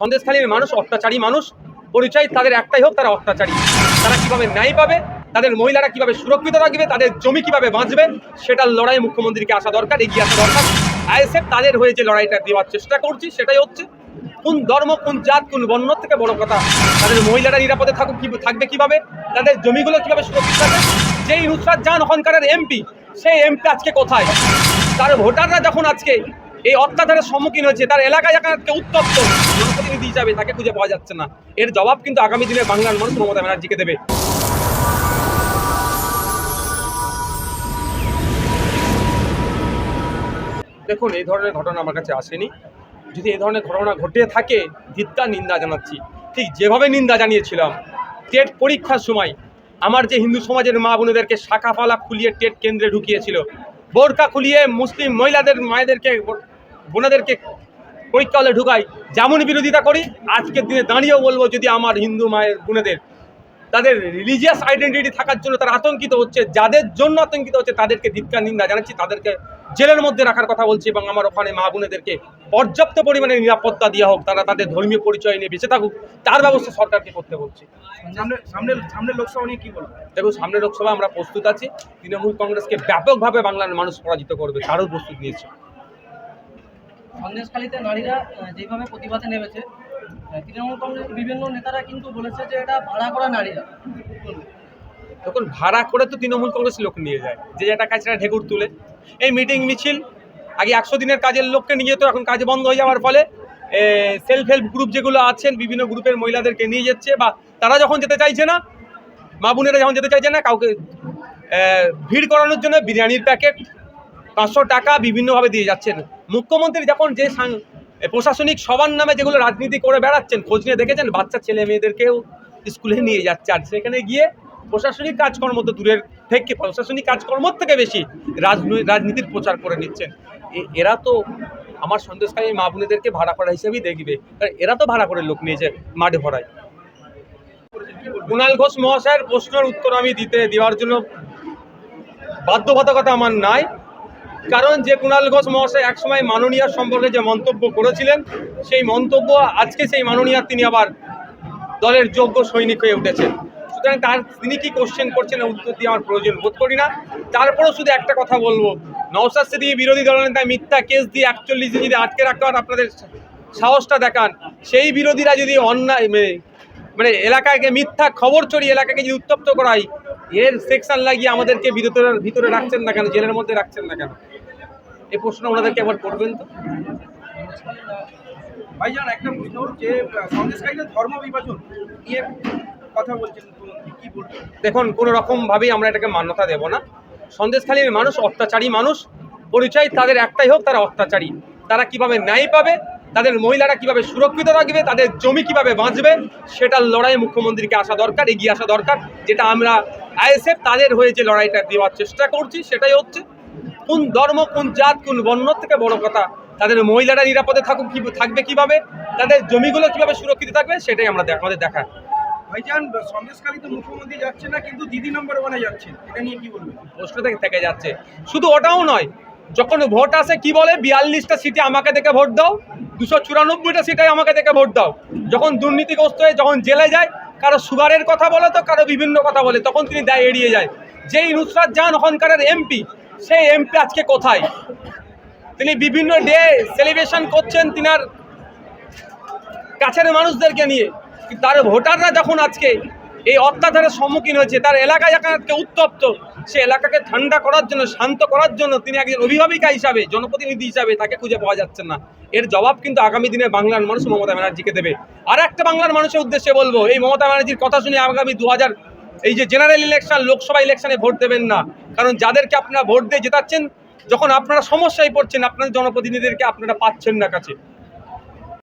সন্দেশখালীর মানুষ, অত্যাচারী মানুষ, পরিচয় তাদের একটাই হোক, তারা অত্যাচারী। তারা কীভাবে ন্যায় পাবে, তাদের মহিলারা কীভাবে সুরক্ষিত থাকবে তাদের জমি কীভাবে বাঁচবে, সেটার লড়াই মুখ্যমন্ত্রীকে আসা দরকার, এগিয়ে আসা দরকার। আইএসএফ তাদের হয়ে যে লড়াইটা দেওয়ার চেষ্টা করছি, সেটাই হচ্ছে কোন ধর্ম, কোন জাত, কোন বর্ণ থেকে বড় কথা। তাদের মহিলারা নিরাপদে থাকুক থাকবে কীভাবে, তাদের জমিগুলো কীভাবে সুরক্ষিত থাকবে, যেই নুসরাত জান ওখানকারের এমপি, সেই এমপি আজকে কোথায়? তার ভোটাররা যখন আজকে এই অত্যাচারের সম্মুখীন হয়েছে, তার এলাকায় আজকে উত্তপ্ত জনপ্রতিনিধি হিসাবে তাকে খুঁজে পাওয়া যাচ্ছে না। এর জবাব কিন্তু আগামী দিনে বাংলার মানুষ মমতা ব্যানার্জিকে দেবে। দেখুন, এই ধরনের ঘটনা আমার কাছে আসেনি। যদি এই ধরনের ঘটনা ঘটে থাকে ধিক্কার নিন্দা জানাচ্ছি। ঠিক যেভাবে নিন্দা জানিয়েছিলাম, টেট পরীক্ষার সময় আমার যে হিন্দু সমাজের মা বোনেদেরকে শাখা পালা খুলিয়ে টেট কেন্দ্রে ঢুকিয়েছিল, বোরকা খুলিয়ে মুসলিম মহিলাদের, মায়েদেরকে বোনেদেরকে পরীক্ষা হলে ঢুকাই। যেমন বিরোধিতা করি আজকের দিনে দাঁড়িয়েও বলব যদি আমার হিন্দু মায়ের বোনেদের তাদের রিলিজিয়াস আইডেন্টিটি থাকার জন্য তারা আতঙ্কিত হচ্ছে যাদের জন্য আতঙ্কিত হচ্ছে তাদেরকে ধিক্কার নিন্দা জানাচ্ছি তাদেরকে জেলের মধ্যে রাখার কথা বলছি এবং আমার ওখানে মা বোনেদেরকে পর্যাপ্ত পরিমাণে নিরাপত্তা দেওয়া হোক তারা তাদের ধর্মীয় পরিচয় নিয়ে বেঁচে থাকুক তার ব্যবস্থা সরকারকে করতে বলছি। সামনে সামনে সামনে লোকসভা নিয়ে কি বলব? দেখুন সামনের লোকসভা আমরা প্রস্তুত আছি তৃণমূল কংগ্রেসকে ব্যাপকভাবে বাংলার মানুষ পরাজিত করবে তারও প্রস্তুত নিয়েছে। সন্দেশখালীতে নারীরা যেভাবে প্রতিবাদে নেমেছে তৃণমূল কংগ্রেসের বিভিন্ন নেতারা কিন্তু বলেছে যে এটা ভাড়া করা নারীরা। তখন ভাড়া করে তো তৃণমূল কংগ্রেস লোক নিয়ে যায়, যে যেটা কাজ ঢেকুর তুলে। এই মিটিং মিছিল, আগে একশো দিনের কাজের লোককে নিয়ে যেত, এখন কাজ বন্ধ হয়ে যাওয়ার ফলে সেলফ হেল্প গ্রুপ যেগুলো আছেন, বিভিন্ন গ্রুপের মহিলাদেরকে নিয়ে যাচ্ছে, বা তারা যখন যেতে চাইছে না, মা বোনেরা যখন যেতে চাইছে না, কাউকে ভিড় করানোর জন্য বিরিয়ানির প্যাকেট পাঁচশো টাকা বিভিন্নভাবে দিয়ে যাচ্ছেন। মুখ্যমন্ত্রী যখন যে প্রশাসনিক সবার নামে যেগুলো রাজনীতি করে বেড়াচ্ছেন, খোঁজ নিয়ে দেখেছেন, বাচ্চা ছেলে মেয়েদেরকেও স্কুলে নিয়ে যাচ্ছে। আর সেখানে গিয়ে প্রশাসনিক কাজকর্ম তো দূরের থেকে, প্রশাসনিক কাজকর্মর থেকে বেশি রাজনৈ- রাজনীতির প্রচার করে নিচ্ছেন। এরা তো আমার সন্দেশকারী মা বোনেদেরকে ভাড়া করা হিসেবেই দেখবে। কারণ এরা তো ভাড়া করে লোক নিয়েছে মাঠে ভরায়। কুণাল ঘোষ মহাশয়ের প্রশ্নের উত্তর আমি দিতে দেওয়ার জন্য বাধ্যবাধকতা আমার নাই। কারণ যে কুণাল ঘোষ মহাশয় একসময় মাননীয়ার সম্পর্কে যে মন্তব্য করেছিলেন, সেই মন্তব্য আজকে সেই মাননীয়ার তিনি আবার দলের যোগ্য সৈনিক হয়ে উঠেছেন। সুতরাং তার তিনি কি কোশ্চেন করছেন উত্তর দিয়ে আমার প্রয়োজন বোধ করি না। তারপরেও শুধু একটা কথা বলব নওসাদ সিদ্দিকী বিরোধী দলের দলনেতা মিথ্যা কেস দিয়ে একচল্লিশ দিন যদি আটকে রাখার আপনাদের সাহসটা দেখান। সেই বিরোধীরা যদি অন্যায়, মানে- মানে এলাকাকে মিথ্যা খবর চড়িয়ে এলাকাকে যদি উত্তপ্ত করাই এর সেকশন লাগিয়ে আমাদেরকে ভিতরে ভিতরে রাখছেন না কেন? জেলের মধ্যে রাখছেন না কেন? এই প্রশ্ন ওনাদেরকে একবার করবেন তো? ভাইজান একটা প্রশ্ন যে সন্দেশকারীদের ধর্ম বিভাজন নিয়ে কথা বলছেন কি বলবেন দেখুন কোনো রকমভাবেই আমরা এটাকে মান্যতা দেব না। সন্দেশখালীর মানুষ অত্যাচারী মানুষ পরিচয় তাদের একটাই হোক তারা অত্যাচারী। তারা কীভাবে ন্যায় পাবে তাদের মহিলারা কীভাবে সুরক্ষিত থাকবে তাদের জমি কীভাবে বাঁচবে সেটার লড়াই মুখ্যমন্ত্রীকে আসা দরকার এগিয়ে আসা দরকার। যেটা আমরা আইএসএফ তাদের হয়ে যে লড়াইটা দেওয়ার চেষ্টা করছি সেটাই হচ্ছে কোন ধর্ম কোন জাত কোন বর্ণ থেকে বড় কথা তাদের মহিলারা নিরাপদে থাকুক কি থাকবে কীভাবে তাদের জমিগুলো কীভাবে সুরক্ষিত থাকবে সেটাই আমরা আমাদের দেখা ভাইজান সন্দেশকারীতে মুখ্যমন্ত্রী যাচ্ছে না কিন্তু দিদি নম্বর ওয়ানে যাচ্ছেন এটা নিয়ে কি বলবেন? প্রশ্ন থেকে থেকে যাচ্ছে। শুধু ওটাও নয় যখন ভোট আসে, কি বলে? বিয়াল্লিশটা সিটে আমাকে দেখে ভোট দাও। দুশো চুরানব্বইটা সিটে আমাকে দেখে ভোট দাও। যখন দুর্নীতিগ্রস্ত হয়ে যখন জেলে যায়, কারও সুগারের কথা বলে তো, কারও বিভিন্ন কথা বলে, তখন তিনি দায় এড়িয়ে যায়। যেই নুসরাত জান ওখানকারের এমপি, সেই এমপি আজকে কোথায়? তিনি বিভিন্ন ডে সেলিব্রেশন করছেন তিনার কাছের মানুষদেরকে নিয়ে। তার ভোটাররা যখন আজকে এই অত্যাচারের সম্মুখীন হয়েছে, তার যখন আজকে উত্তপ্ত সে এলাকাকে ঠান্ডা করার জন্য, শান্ত করার জন্য তিনি একজন অভিভাবিকা হিসাবে, জনপ্রতিনিধি হিসাবে তাকে খুঁজে পাওয়া যাচ্ছে না। এর জবাব কিন্তু আগামী দিনে বাংলার মানুষ মমতা ব্যানার্জিকে দেবে। আর একটা বাংলার মানুষের উদ্দেশ্যে বলব, এই মমতা ব্যানার্জির কথা শুনে আগামী দু হাজার এই যে জেনারেল ইলেকশন, লোকসভা ইলেকশনে ভোট দেবেন না। কারণ যাদেরকে আপনারা ভোট দিয়ে জেতাচ্ছেন, যখন আপনারা সমস্যায় পড়ছেন, আপনার জনপ্রতিনিধিদেরকে আপনারা পাচ্ছেন না কাছে।